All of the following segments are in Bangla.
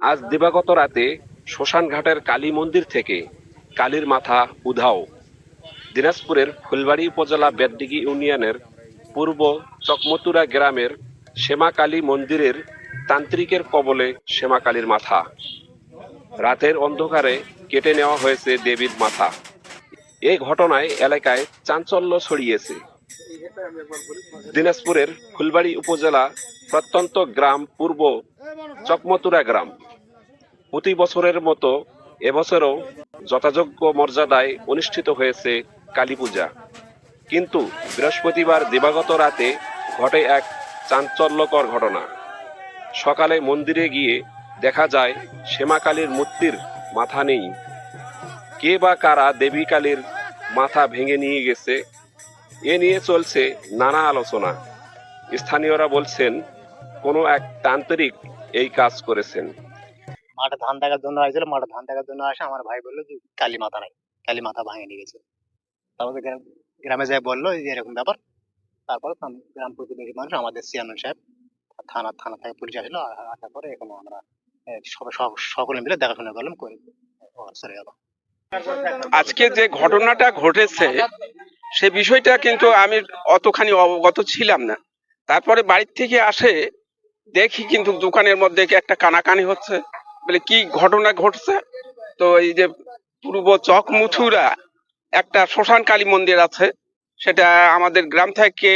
আজ দিবাগত রাতে শ্মশানঘাটের কালী মন্দির থেকে কালীর মাথা উধাও। দিনাজপুরের ফুলবাড়ি উপজেলা বেদডিগি ইউনিয়নের পূর্ব চকমতুরা গ্রামের শ্যামাকালী মন্দিরের তান্ত্রিকের কবলে শ্যামাকালীর মাথা। রাতের অন্ধকারে কেটে নেওয়া হয়েছে দেবীর মাথা। এই ঘটনায় এলাকায় চাঞ্চল্য ছড়িয়েছে। দিনাজপুরের ফুলবাড়ি উপজেলা প্রত্যন্ত গ্রাম পূর্ব চকমতুরা গ্রাম। প্রতি বছরের মতো এবছরও যথাযোগ্য মর্যাদায় অনুষ্ঠিত হয়েছে কালী পূজা। কিন্তু বৃহস্পতিবার দিবাগত রাতে ঘটে এক চাঞ্চল্যকর ঘটনা। সকালে মন্দিরে গিয়ে দেখা যায় শ্যামাকালীর মূর্তির মাথা নেই। কে বা কারা দেবী কালীর মাথা ভেঙে নিয়ে গেছে, এ নিয়ে চলছে নানা আলোচনা। স্থানীয়রা বলছেন, কোনো এক তান্ত্রিক এই কাজ করেছেন। মাঠে ধান দেখার জন্য আসছিল মাঠে ধান দেখার জন্য আসে, আমার ভাই বলল যে, কালী মাথা নাই। কালী মাথা ভাঙে নিয়ে গেছে তারপরে গ্রাম- যাই বলল যে এরকম ব্যাপার। তারপর গ্রাম প্রতিবেশী মানুষ, আমাদের চেয়ারম্যান সাহেব, থানা থানা থেকে পুলিশ আসলো আসার পরে এখন আমরা সকলে মিলে দেখাশোনা করলাম, করে সরে গেল। আজকে যে ঘটনাটা ঘটেছে, সে বিষয়টা কিন্তু আমি অতখানি অবগত ছিলাম না। তারপরে বাড়ির থেকে আসে, দেখি কিন্তু দোকানের মধ্যে একটা কানাকানি হচ্ছে। বলে, কি ঘটনা ঘটছে? তো এই যে পূর্ব চকমুথুরা একটা শ্মশান কালী মন্দির আছে, সেটা আমাদের গ্রাম থেকে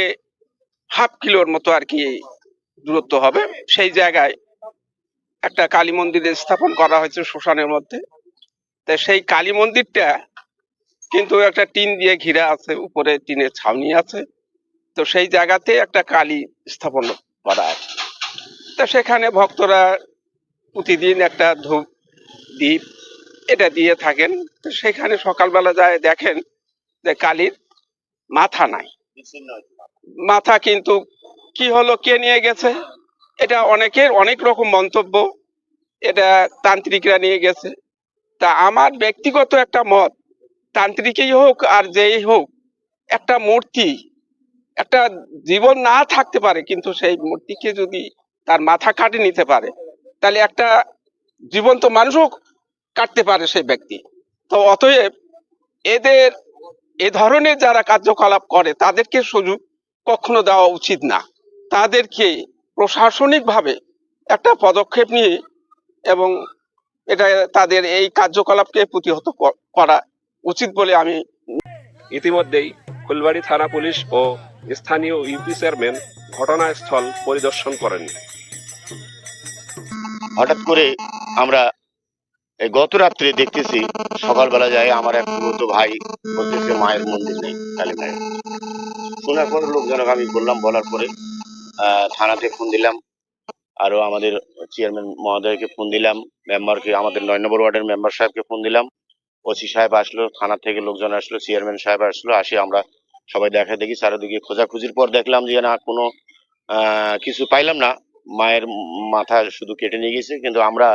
হাফ কিলোর মতো আর কি দূরত্ব হবে। সেই জায়গায় একটা কালী মন্দির স্থাপন করা হয়েছে শ্মশানের মধ্যে। তা সেই কালী মন্দিরটা কিন্তু একটা টিন দিয়ে ঘিরা আছে, উপরে টিনের ছাউনি আছে। তো সেই জায়গাতে একটা কালী স্থাপন করা আছে। তা সেখানে ভক্তরা প্রতিদিন একটা ধূপ, দ্বীপ এটা দিয়ে থাকেন। তো সেখানে সকালবেলা যায়, দেখেন যে কালীর মাথা নাই। মাথা কিন্তু কি হলো, কে নিয়ে গেছে? এটা অনেকের অনেক রকম মন্তব্য। এটা তান্ত্রিকরা নিয়ে গেছে। তা আমার ব্যক্তিগত একটা মত, তান্ত্রিকই হোক আর যেই হোক, একটা মূর্তি, একটা জীবন না থাকতে পারে, কিন্তু সেই মূর্তিকে যদি তার মাথা কাটে নিতে পারে তাহলে একটা জীবন্ত মানুষও কাটতে পারে সেই ব্যক্তি। তো অতএব এদের, এ ধরনের যারা কার্যকলাপ করে, তাদেরকে সুযোগ কখনো দেওয়া উচিত না। তাদেরকে প্রশাসনিকভাবে একটা পদক্ষেপ নিয়ে এবং এটা তাদের এই কার্যকলাপকে প্রতিহত করা উচিত বলে আমি ইতিমধ্যেই ফুলবাড়ি থানা পুলিশ ও স্থানীয় ইউপি চেয়ারম্যান ঘটনাস্থল পরিদর্শন করেন। হঠাৎ করে আমরা গত রাত্রে দেখতেছি, সকালবেলা যায় আমার এক পুরোতো ভাই বলতেছে, মায়ের মন্দির নেই, কালী মায়ের শোনার পর লোকজনকে আমি বললাম, বলার পরে থানাতে ফোন দিলাম আরও আমাদের চেয়ারম্যান মহোদয়কে ফোন দিলাম, মেম্বারকে, আমাদের নয় নম্বর ওয়ার্ডের মেম্বার সাহেবকে ফোন দিলাম। ওসি সাহেব আসলো, থানা থেকে লোকজন আসলো, চেয়ারম্যান সাহেব আসলো, আসি আমরা সবাই দেখা দেখি, চারিদিকে খোঁজাখুঁজির পর দেখলাম যে না, কোনো কিছু পাইলাম না। মায়ের মাথা শুধু কেটে নিয়ে গেছে, কিন্তু আমরা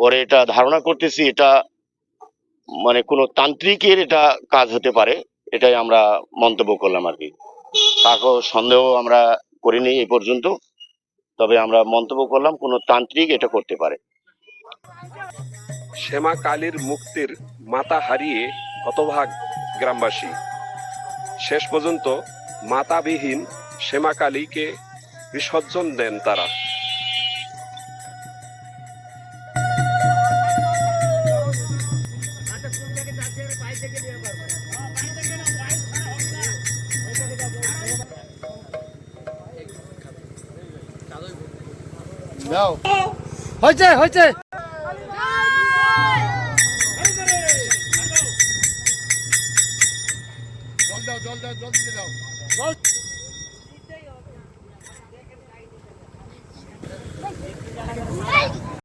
পরে এটা ধারণা করতেছি এটা মানে কোনো তান্ত্রিকের এটা কাজ হতে পারে, এটাই আমরা মন্তব্য করলাম আর কি। কাকো সন্দেহ আমরা করিনি এই পর্যন্ত, তবে আমরা মন্তব্য করলাম কোনো তান্ত্রিক এটা করতে পারে। শ্যামা কালীর মুক্তির মাতা হারিয়ে হতভাগ গ্রামবাসী। শেষ পর্যন্ত মাতাবিহীন শ্যামা কালীকে বিসর্জন দেন তারা। হয়েছে হয়েছে। জল দাও জল দাও জল দিতে দাও। জল